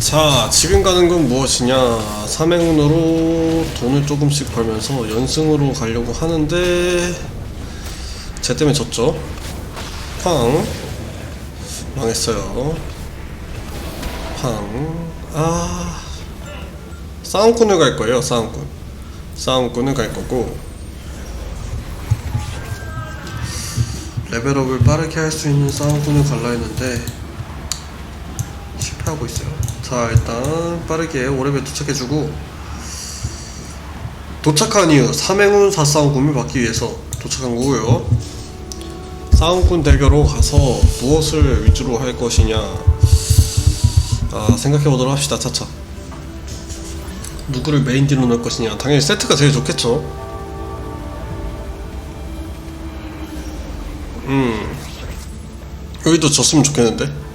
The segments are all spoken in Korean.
자, 지금 가는 건 무엇이냐? 삼행운으로 돈을 조금씩 벌면서 연승으로 가려고 하는데, 쟤 때문에 졌죠? 팡. 망했어요. 팡. 아. 싸움꾼을 갈 거예요, 싸움꾼. 싸움꾼을 갈 거고, 레벨업을 빠르게 할 수 있는 싸움꾼을 갈라 했는데, 실패하고 있어요. 자, 일단 빠르게 오레벨 도착해주고 도착한 이후 삼행운 사싸움꾼을 받기 위해서 도착한 거고요. 싸움꾼 대결로 가서 무엇을 위주로 할 것이냐 아, 생각해 보도록 합시다. 차차. 누구를 메인 딜로 넣을 것이냐. 당연히 세트가 제일 좋겠죠. 음. 여기도 졌으면 좋겠는데.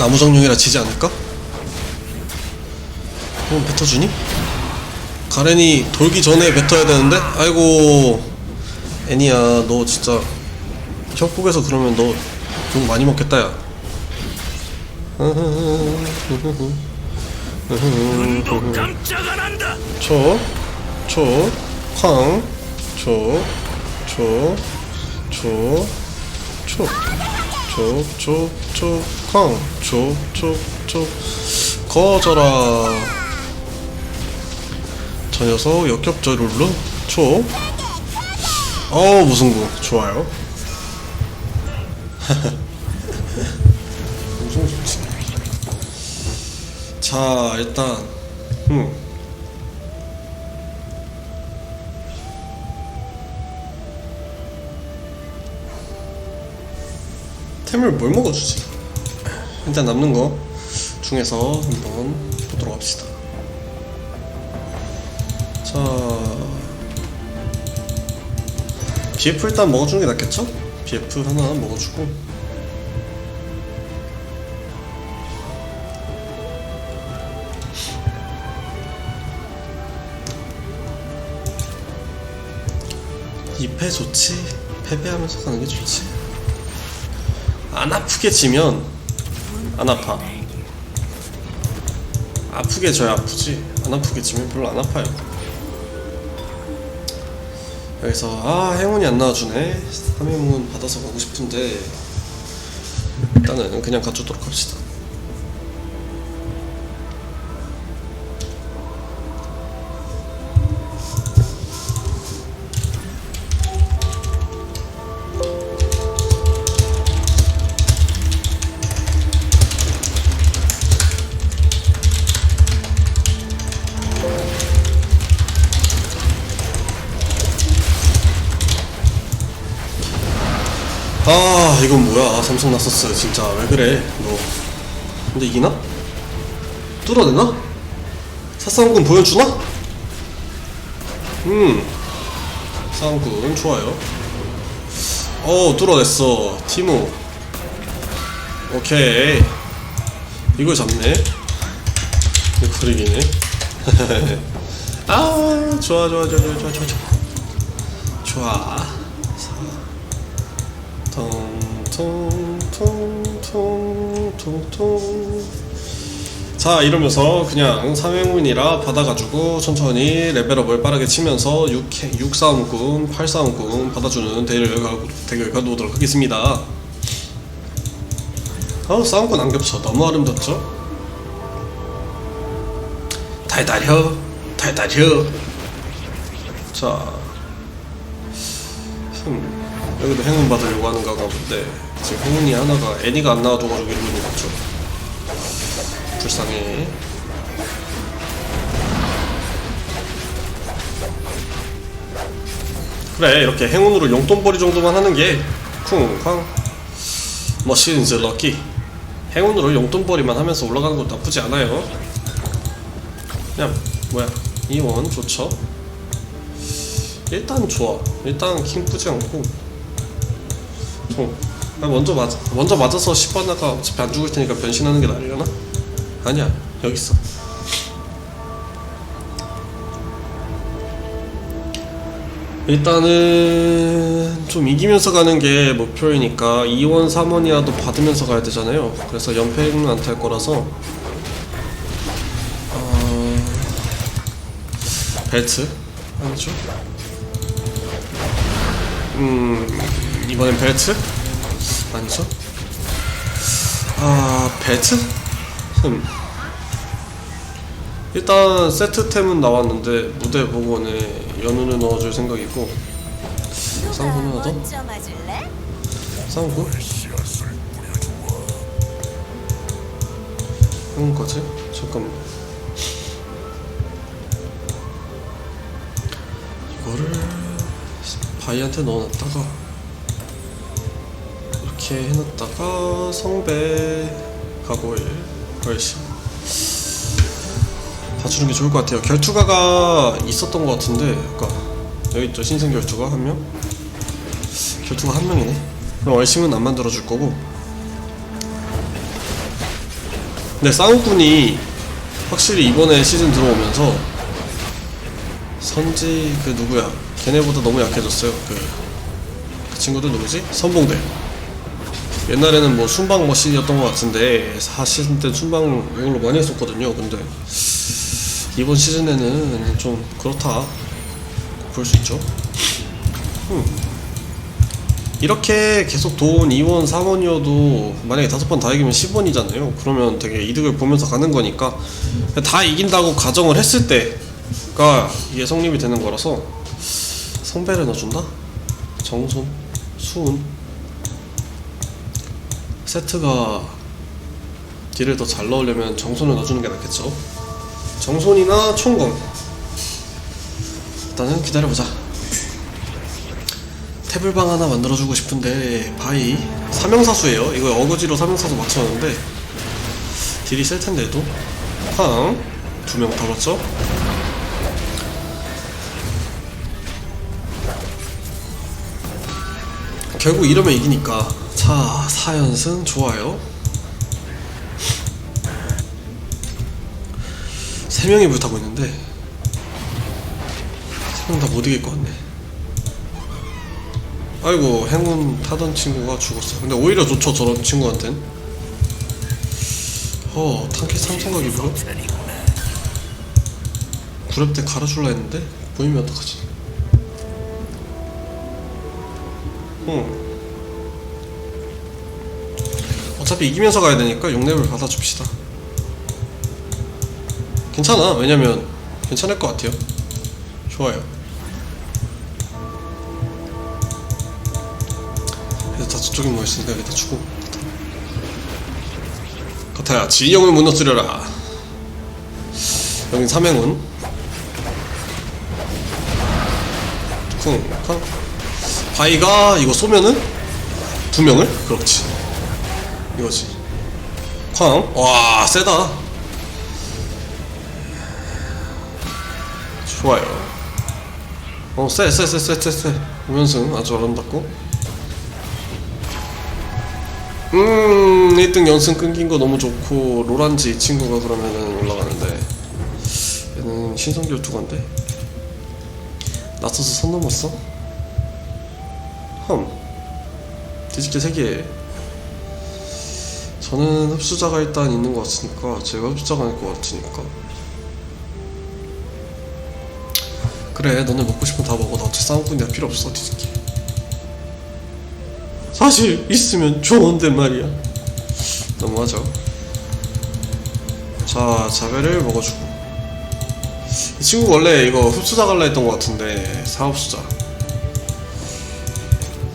나무 정령이라 지지 않을까? 그럼 뱉어주니? 가렌이 돌기 전에 뱉어야 되는데? 아이고 애니야 너 진짜 협곡에서 그러면 너욕 많이 먹겠다 야. 초, 초, 쾅, 초, 초, 초, 초, 초, 초, 초, 초, 거져라. 저 녀석 역겹저 룰루, 초. 어 무승부 좋아요. 자 일단 음. 템을 뭘 먹어주지? 일단 남는 거 중에서 한번 보도록 합시다. 자, BF 일단 먹어주는 게 낫겠죠? BF 하나 먹어주고. 이패 좋지. 패배하면서 가는 게 좋지. 안 아프게 지면 안 아파. 아프게 져야 아프지. 안 아프게 지면 별로 안 아파요. 여기서 아 행운이 안 나와주네. 3행운 받아서 가고 싶은데 일단은 그냥 가주도록 합시다. 이건 뭐야? 삼성 나섰어 진짜 왜 그래? 너. 근데 이기나? 뚫어내나? 사싸움군 보여주나? 음. 싸움군 좋아요. 어 뚫어냈어. 티모. 오케이. 이걸 잡네. 이거 그리기네. 아 좋아 좋아 좋아 좋아 좋아 좋아. 좋아. 통 통통통통통 자 이러면서 그냥 삼행운이라 받아가지고 천천히 레벨업을 빠르게 치면서 6, 6 싸움꾼, 8 싸움꾼 받아주는 대결 가, 대결 가도록 하겠습니다 어 싸움꾼 안 겹쳐 너무 아름답죠? 달달혀 달달혀 자 흠. 여기도 행운 받으려고 하는 건가 본데 지금 행운이 하나가 애니가 안 나와줘가지고 있는 거죠. 불쌍해. 그래 이렇게 행운으로 용돈벌이 정도만 하는 게 쿵쾅. 머신즈 럭키 행운으로 용돈벌이만 하면서 올라가는 것도 나쁘지 않아요. 그냥 뭐야 이원 좋죠? 일단 좋아. 일단 킹쁘지 않고 어. 아, 먼저 맞 먼저 맞아서 10번 나가 어차피 안 죽을 테니까 변신하는 게 나으려나? 아니야 여기 있어. 일단은 좀 이기면서 가는 게 목표이니까 2원 3원이라도 받으면서 가야 되잖아요 그래서 연패는 안 탈 거라서 어... 벨트 아니죠 음 이번엔 벨트? 아니죠? 아 벨트? 흠. 일단 세트템은 나왔는데 무대 복원에 연운을 넣어줄 생각이고. 쌍문 하나 더? 싸우고 하는 거지? 잠깐만. 이거를 바이한테 넣어놨다가 이렇게 해놨다가 성배 가고일 훨씬 봐주는 게 좋을 것 같아요 결투가가 있었던 것 같은데 아까 여기 있죠 신생 결투가 한 명? 결투가 한 명이네. 그럼 얼심은 안 만들어 줄 거고. 근데 싸움꾼이 확실히 이번에 시즌 들어오면서 선지 그 누구야? 걔네보다 너무 약해졌어요. 그, 그 친구들 누구지? 선봉대. 옛날에는 뭐 순방 머신이었던 것 같은데 4시즌 때 순방 이걸로 많이 했었거든요. 근데 이번 시즌에는 좀 그렇다 볼 수 있죠. 이렇게 계속 돈 2원, 3원이어도 만약에 다섯 번 다 이기면 10원이잖아요. 그러면 되게 이득을 보면서 가는 거니까 다 이긴다고 가정을 했을 때가 이게 성립이 되는 거라서 성배를 넣어준다? 정손, 수운 세트가 딜을 더 잘 넣으려면 정손을 넣어주는 게 낫겠죠. 정손이나 총검. 일단은 기다려보자. 태블방 하나 만들어주고 싶은데 바이 사명사수예요. 이거 어거지로 사명사수 맞췄는데 딜이 셀 텐데 도 팡두명 잡았죠? 결국 이러면 이기니까 자 4연승 좋아요. 3명이 불타고 있는데 3명 다 못 이길 것 같네. 아이고 행운 타던 친구가 죽었어. 근데 오히려 좋죠 저런 친구한텐 어 tank 삼성각 입으로? 구렙 때 갈아줄라 했는데 보이면 어떡하지? 응 어차피 이기면서 가야 되니까 6렙을 받아줍시다. 괜찮아. 왜냐면 괜찮을 것 같아요. 좋아요. 그래서 다 저쪽에 모였으니까 여기다 주고. 같아야 지형을 무너뜨려라. 여긴 삼행운. 쿵쾅. 바이가 이거 쏘면은 두 명을? 그렇지 이거지. 쾅 와 세다. 좋아요. 어쎄쎄쎄쎄쎄쎄. 우연승 아주 아름답고. 음 1등 연승 끊긴 거 너무 좋고 로란지 이 친구가 그러면은 올라가는데. 얘는 신성결 투가인데? 낯서서 선 넘었어? 흠. 뒤집게 3개 저는 흡수자가 일단 있는 것 같으니까 제가 흡수자가 아닐 것 같으니까. 그래 너네 먹고 싶으면 다 먹어. 나 어차피 싸움꾼 이야. 필요 없어 뒤집게 사실 있으면 좋은데 말이야. 너무하죠. 자 자배를 먹어주고. 이 친구 원래 이거 흡수자 갈라 했던 것 같은데 사흡수자.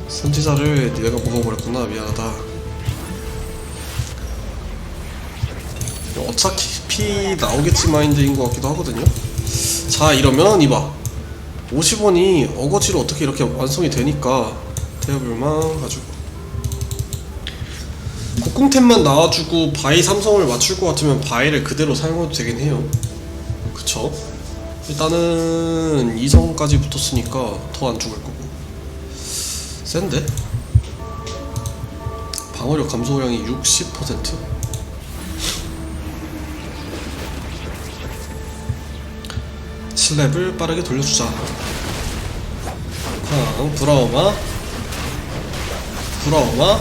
선지자를 내가 먹어버렸구나. 미안하다 어차피 나오겠지 마인드인 것 같기도 하거든요 자 이러면 이봐 50원이 어거지로 어떻게 이렇게 완성이 되니까 대여불만 가지고 곡궁템만 나와주고 바이 삼성을 맞출 것 같으면 바이를 그대로 사용해도 되긴 해요 그쵸? 일단은 2성까지 붙었으니까 더 안 죽을 거고 센데? 방어력 감소량이 60%? 슬랩을 빠르게 돌려주자. 쾅 브라우마. 브라우마.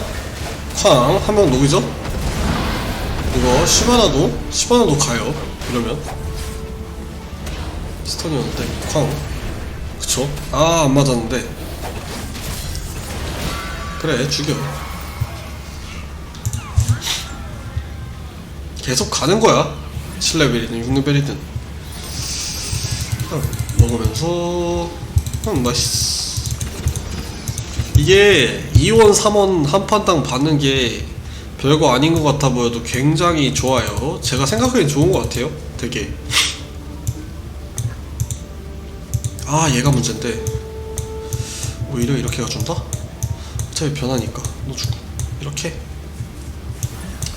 쾅 한 명 녹이죠? 이거 시바나도 시바나도 가요. 이러면. 스턴이었는데 쾅. 그쵸? 아 안 맞았는데. 그래 죽여. 계속 가는 거야. 7레벨이든 6레벨이든 먹으면서 음 맛있어. 이게 2원 3원 한 판당 받는 게 별거 아닌 것 같아 보여도 굉장히 좋아요. 제가 생각하기엔 좋은 것 같아요. 되게. 아 얘가 문제인데. 오히려 이렇게 가준다? 어차피 변하니까. 너 주고 이렇게.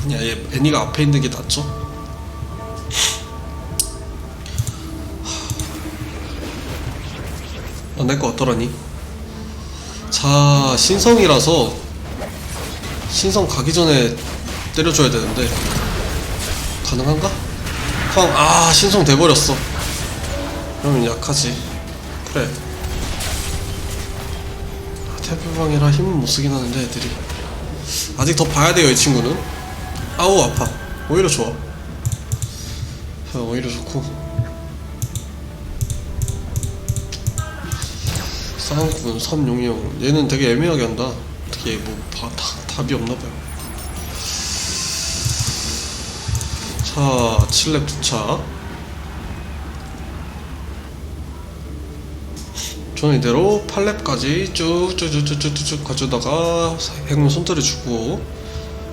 얘 애니가 앞에 있는 게 낫죠? 어, 내거 어떠라니? 자, 신성이라서 신성 가기 전에 때려줘야 되는데 가능한가? 쾅, 아, 신성 돼버렸어. 그러면 약하지. 그래. 아, 템플방이라 힘은 못 쓰긴 하는데 애들이 아직 더 봐야 돼요 이 친구는. 아우 아파. 오히려 좋아. 어, 오히려 좋고. 쌍군, 삼용이형 얘는 되게 애매하게 한다. 어떻게 뭐 바, 다, 답이 없나봐요. 자 7렙 두차. 저는 이대로 8렙까지 쭉쭉쭉쭉쭉쭉 가져다가 행운 손들이 주고.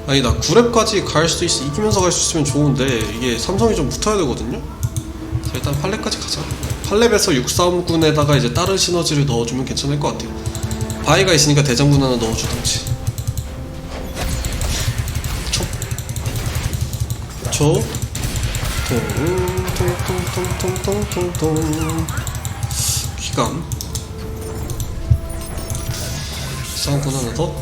아니다 9렙까지 갈 수도 있어 이기면서 갈 수 있으면 좋은데 이게 삼성이 좀 붙어야 되거든요? 자 일단 8렙까지 가자 칼렙에서 6-3군에다가 이제 다른 시너지를 넣어주면 괜찮을 것 같아요. 바위가 있으니까 대장군 하나 넣어주던지. 촉. 촉. 통통통통통통통 기감. 쌍군 하나 더.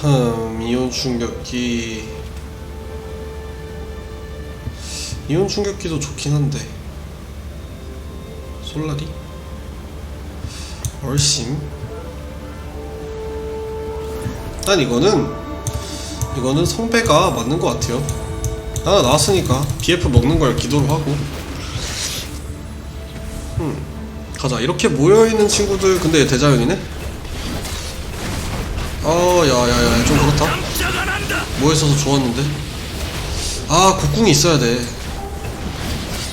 흠. 이온 충격기. 이온 충격기도 좋긴 한데. 솔라리? 얼심? 난 이거는, 이거는 성배가 맞는 것 같아요. 하나 나왔으니까 BF 먹는 걸 기도로 하고. 음, 가자. 이렇게 모여있는 친구들, 근데 대자연이네? 어, 야 야 야, 좀 그렇다. 난다. 모여있어서 좋았는데. 아, 국궁이 있어야 돼.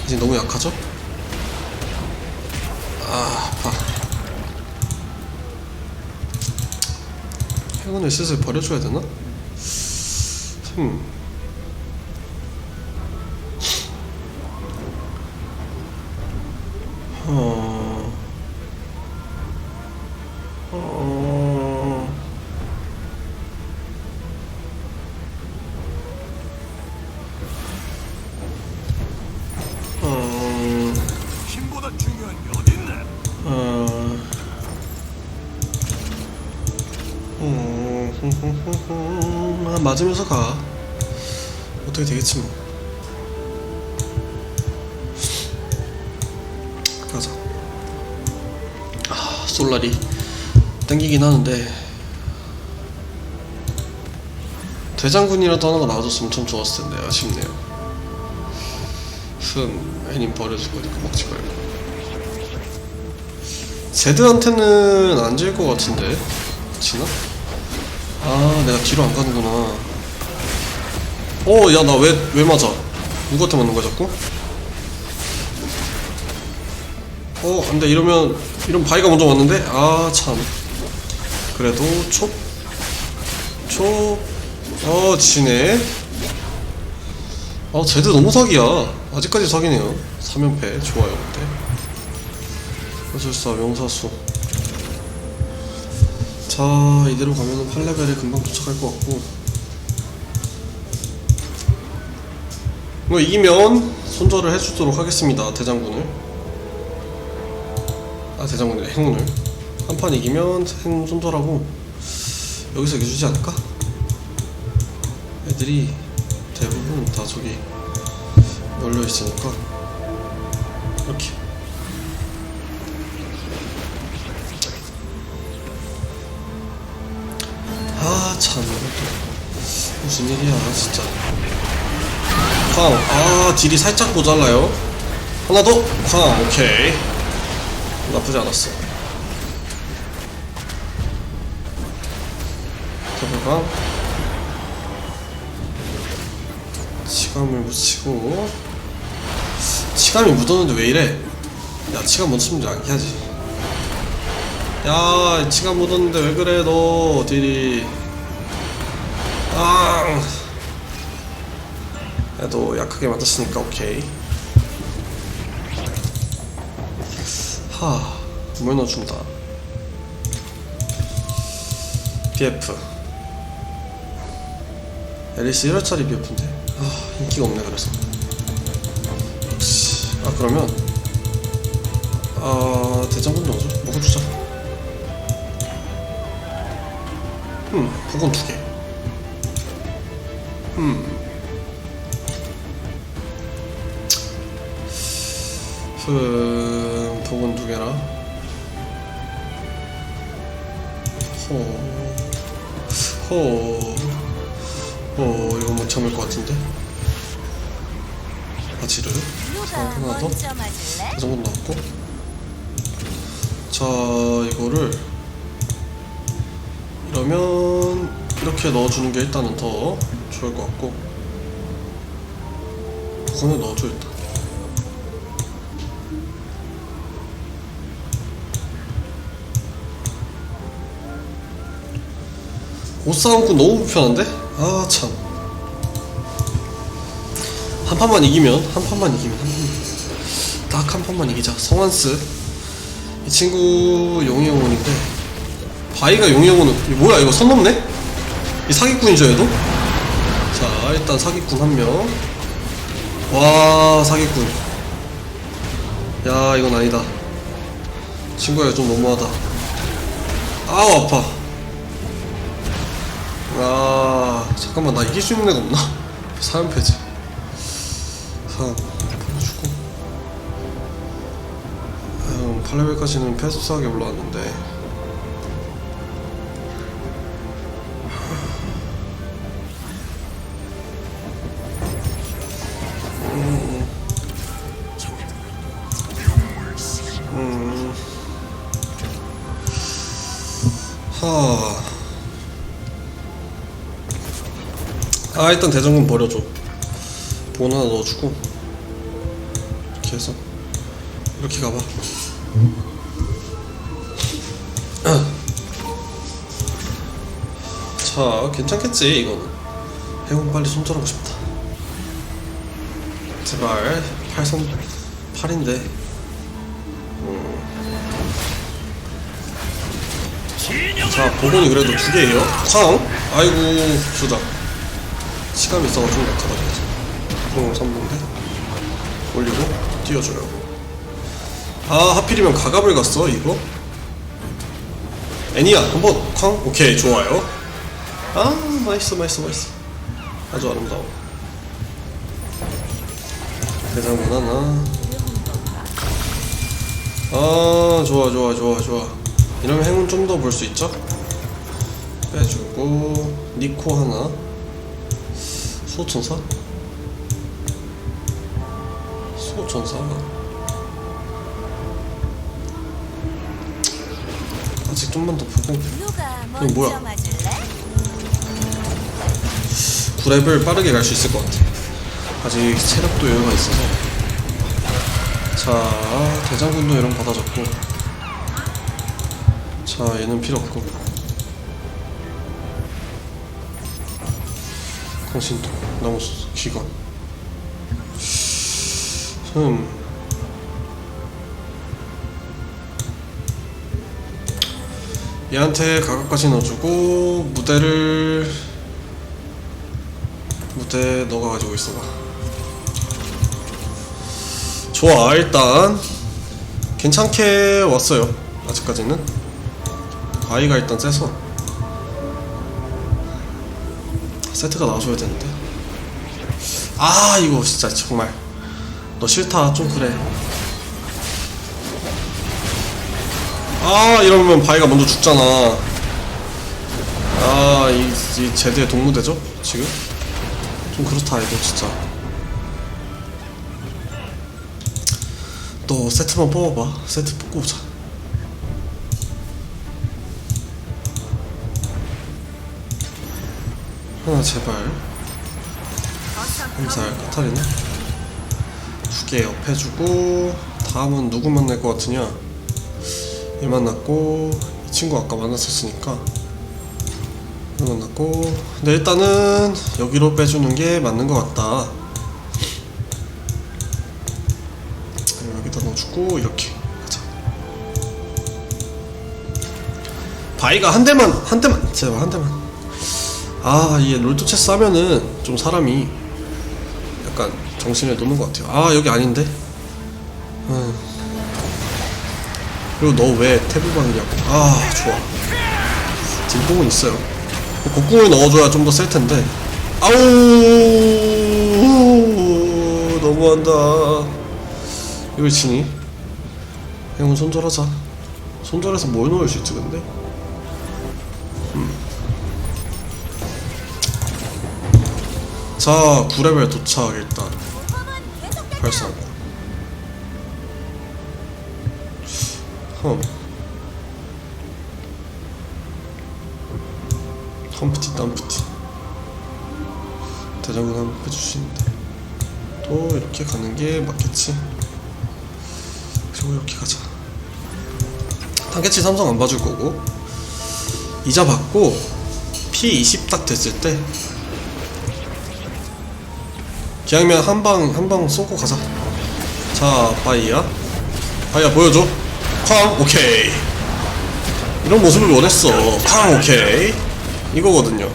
이제 너무 약하죠? 아, 아파. 행운을 슬슬 버려줘야 되나? 흠. 어. 어. 솔라리 땡기긴 하는데 대장군이라도 하나가 나와줬으면 참 좋았을 텐데 아쉽네요. 흠, 애님 버려줄 거니까 먹지 말고. 제드한테는 안 질 것 같은데 지나? 아 내가 뒤로 안 가는구나 어야 나 왜 왜 맞아 누구한테 맞는 거야 자꾸? 어 안돼 이러면 이런 바위가 먼저 왔는데? 아 참. 그래도 촉촉어 지네. 아 제드 너무 사기야. 아직까지 사기네요. 3연패. 좋아요 근데. 어술사 명사수. 자 이대로 가면은 8레벨에 금방 도착할 것 같고. 이거 이기면 손절을 해주도록 하겠습니다 대장군을 아 대장군이 행운을 한 판 이기면 행 손절하고 여기서 이겨주지 않을까? 애들이 대부분 음, 다 저기 열려 있으니까 이렇게 아참 무슨 일이야 진짜 쾅! 아 딜이 살짝 모자라요 하나 더! 쾅! 오케이 나쁘지 않았어. 더블광 치감을 묻히고 치감이 묻었는데 왜 이래? 야 치감 묻히면 좀 안게 하지. 야 치감 묻었는데 왜 그래 너 딜이 아. 야너 약하게 맞았으니까 오케이 하 물 넣어준다. BF 앨리스 1회짜리 BF인데. 아 인기가 없네 그래서. 역시 아 그러면 아 대장군 넣어줘 먹어주자. 음 복은 두개. 음. 흠, 복은 두 개라 호, 호, 호, 이거 못 참을 것 같은데? 아지르? 누가 하나 더? 먼저 맞을래? 이 정도 나왔고 자 이거를 이러면 이렇게 넣어주는 게 일단은 더 좋을 것 같고 그거는 넣어줘 일단 옷싸움꾼 너무 불편한데? 아 참. 한 판만 이기면 한 판만 이기면 한 판만 딱 한 판만 이기자 성환스 이 친구 용의영혼인데 바이가 용의영혼은 뭐야 이거 선 넘네? 이 사기꾼이죠 얘도? 자 일단 사기꾼 한 명 와 사기꾼 야 이건 아니다 친구야 좀 너무하다 아우 아파 아 잠깐만 나 이길 수 있는 애가 없나? 사연 패지. 사연 보내주고. 음, 8레벨까지는 패스하게 올라왔는데 아 일단 대장군 버려줘. 본 하나 넣어주고. 이렇게 해서. 이렇게 가봐. 자 괜찮겠지 이거는. 해군 빨리 손절하고 싶다. 제발 8선 8인데. 진영을 자 복원이 그래도 두 개예요. 쾅 아이고 주다 시간이 있어가 좀 약하다 그래서 공을 3분인데? 올리고 띄워줘요. 아 하필이면 가갑을 갔어 이거? 애니야 한번 쾅? 오케이 좋아요. 아 맛있어 맛있어 맛있어. 아주 아름다워. 대장군 하나? 아 좋아 좋아 좋아 좋아. 이러면 행운 좀 더 볼 수 있죠? 빼주고 니코 하나 수호천사? 수호천사? 아직 좀만 더 보고. 이거 뭐야? 9렙을 빠르게 갈 수 있을 것 같아. 아직 체력도 여유가 있어서. 자 대장군도 이런 거 받아줬고. 자 얘는 필요 없고 당신도 너무 기관 음 얘한테 가각까지 넣어주고 무대를 무대 너가 가지고 있어봐. 좋아 일단. 괜찮게 왔어요 아직까지는. 아이가 일단 세서 세트가 나와줘야 되는데. 아 이거 진짜 정말. 너 싫다. 좀 그래. 아 이러면 바위가 먼저 죽잖아. 아이 이 제드의 동무대죠? 지금? 좀 그렇다 이거 진짜. 또 세트만 뽑아봐. 세트 뽑고 오자 하나 제발. 암살 카타리나? 두 개 옆에 주고 다음은 누구 만날 것 같으냐? 얘 만났고 이 친구 아까 만났었으니까. 얘 만났고 근데 일단은 여기로 빼주는 게 맞는 것 같다. 여기다 넣어주고 이렇게. 가자. 바위가 한 대만 한 대만. 제발 한 대만 아얘 롤토 체스 하면은 좀 사람이 약간 정신을 놓는 것 같아요. 아 여기 아닌데? 음. 그리고 너왜 받느냐고 아 좋아. 딜뽕은 있어요. 곡궁을 넣어줘야 좀 더 셀 텐데. 아우! 너무한다. 이걸 치니? 행운 손절하자. 손절해서 뭘 넣을 수 있지 근데 자 9레벨 도착 일단. 발사 험 험프티 덤프티. 대장군 한번 해주시는데. 또 이렇게 가는 게 맞겠지? 그리고 이렇게 가자. 단계치 삼성 안 봐줄 거고. 이자 받고 P20 딱 됐을 때 기왕이면 한 방 한 방 쏘고 가자. 자 바이야. 바이야 보여줘. 쾅 오케이. 이런 모습을 원했어. 쾅 오케이. 이거거든요.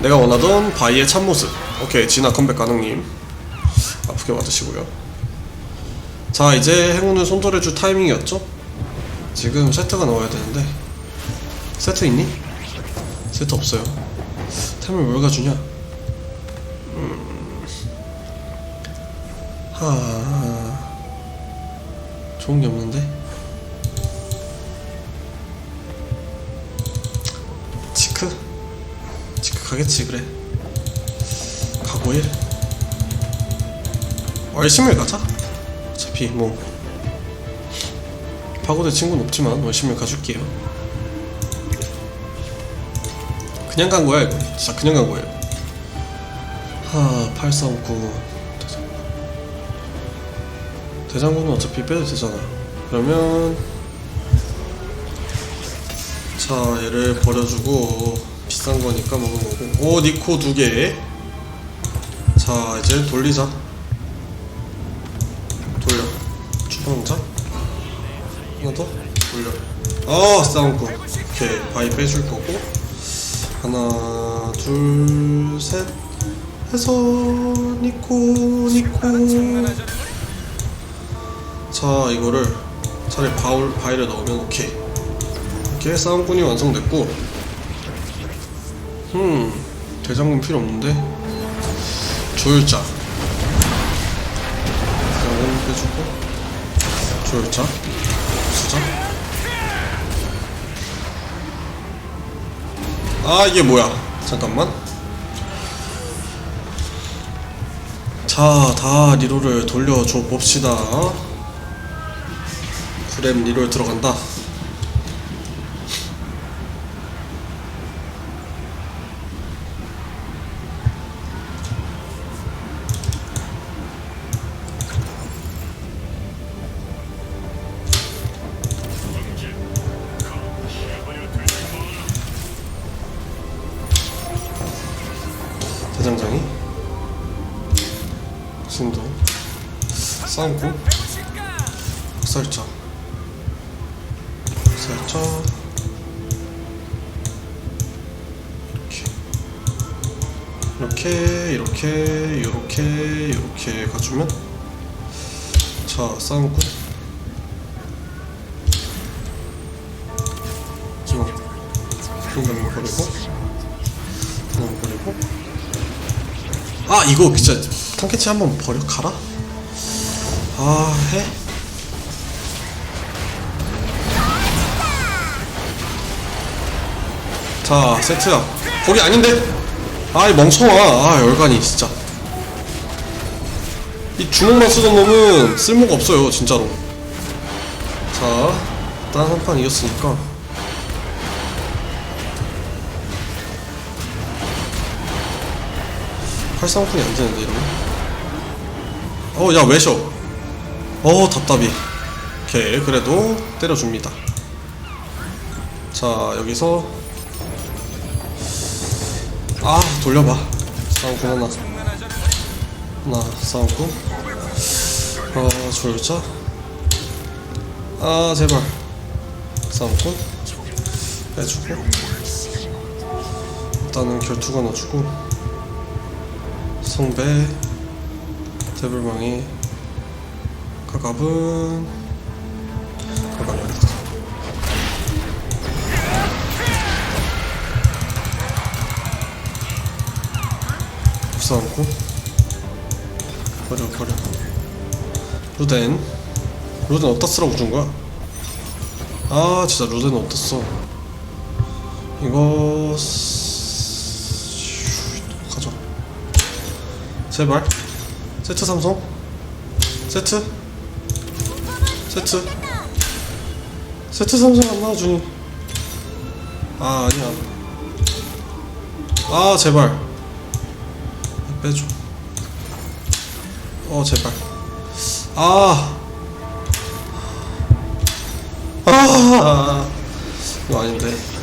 내가 원하던 바이의 참모습. 오케이 진화 컴백 가능님. 아프게 맞으시고요. 자 이제 행운을 손절해줄 타이밍이었죠? 지금 세트가 나와야 되는데. 세트 있니? 세트 없어요. 템을 뭘 가주냐 하 좋은 게 없는데? 치크? 치크 가겠지 그래. 가고 일. 월심을 가자. 어차피 뭐. 파고들 친구는 없지만 월심을 가줄게요. 그냥 간 거야 이거. 진짜 그냥 간 거예요. 하 839 대장군은 어차피 빼도 되잖아. 그러면 자 얘를 버려주고 비싼 거니까 먹은 거고. 오 니코 두 개. 자 이제 돌리자. 돌려. 추방자. 하나 더 돌려. 아 싸움고. 오케이 바위 빼줄 거고. 하나 둘 셋. 해서 니코 니코. 자 이거를 차라리 바울, 바위를 넣으면 오케이. 이렇게 싸움꾼이 완성됐고. 음 대장군 필요 없는데? 조율자. 대장군 빼주고. 조율자. 수자. 아 이게 뭐야? 잠깐만. 자 다 리로를 돌려줘 봅시다 구렘 리롤 들어간다. 대장장이? 신도? 싸움고 킹덤 버리고 킹덤 버리고. 아 이거 진짜 탐캐치 한번 버려 가라. 아 해? 자 세트야. 거기 아닌데? 아이 멍청아. 아 열간이 진짜. 이 주먹만 쓰던 놈은 쓸모가 없어요 진짜로. 자 일단 한 판 이겼으니까 팔상fun이 안 되는데 이러면? 어야 왜셔 어? 답답이. 오케이 그래도 때려줍니다. 자 여기서. 아 돌려봐. 싸움꾼 하나. 하나 싸움꾼 어 조율자. 아 제발. 싸움꾼 빼주고. 일단은 결투가 넣어주고 성배 대불망이 가갑은 가갑이 어디다 부사안고 버려 버려. 루덴 루덴 어디다 쓰라고 준 거야? 아 진짜 루덴 어디다 써 이거 제발 세트 삼성? 세트? 세트? 세트 삼성 안 나와주니. 아 아니야. 아 제발. 빼줘. 어 제발. 아. 아, 이거 아닌데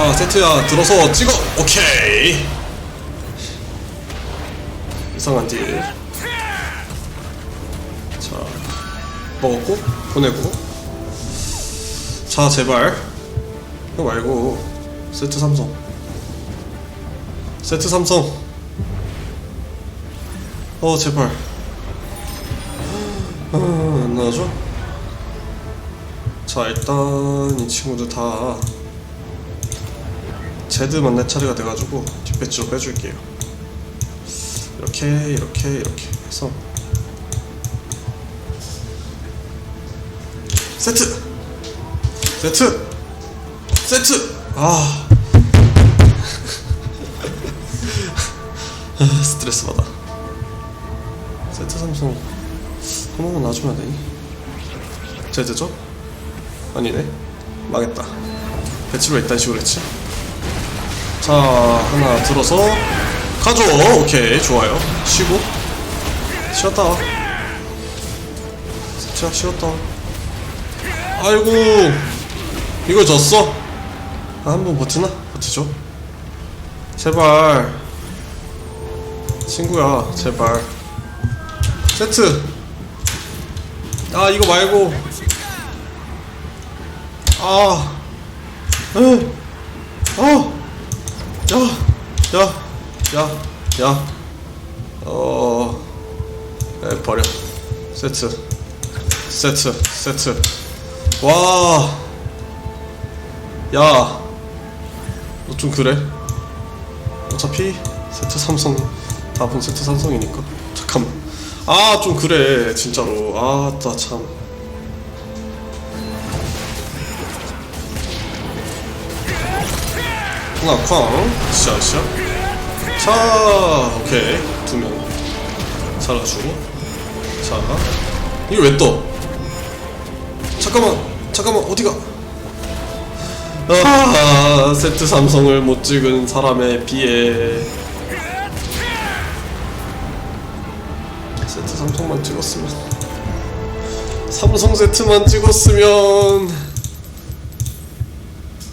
자 세트야 들어서 찍어. 오케이. 이상한 딜. 자 먹었고 보내고. 자 제발. 이거 말고 세트 삼성. 세트 삼성. 어 제발. 아, 안 나와줘? 자 일단 이 친구들 다 제드만 내 차례가 돼가지고 뒷배치로 빼줄게요. 이렇게 이렇게 이렇게 해서. 세트! 세트! 세트! 아. 아, 스트레스 받아. 세트 삼성. 한 번만 놔주면 안 되니? 제드죠? 아니네. 망했다. 배치로 이딴 식으로 했지 자 하나 들어서 가져 오케이 좋아요. 쉬고. 쉬었다. 세트야 쉬었다. 아이고 이거 졌어? 아, 한번 버티나? 버티죠. 제발. 친구야 제발. 세트. 아 이거 말고. 아. 에, 어, 야, 야, 야, 야, 어, 에, 버려. 세트, 세트, 세트. 와, 야, 너 좀 그래. 어차피 세트 삼성, 답은 세트 삼성이니까. 잠깐만. 아, 좀 그래, 진짜로. 아, 나 참. 쾅 샤샤 자 오케이. 두 명. 살아주고. 자. 이거 왜 떠? 잠깐만 잠깐만 어디가? 아 세트 삼성을 못 찍은 사람에 비해. 세트 삼성만 찍었으면. 삼성 세트만 찍었으면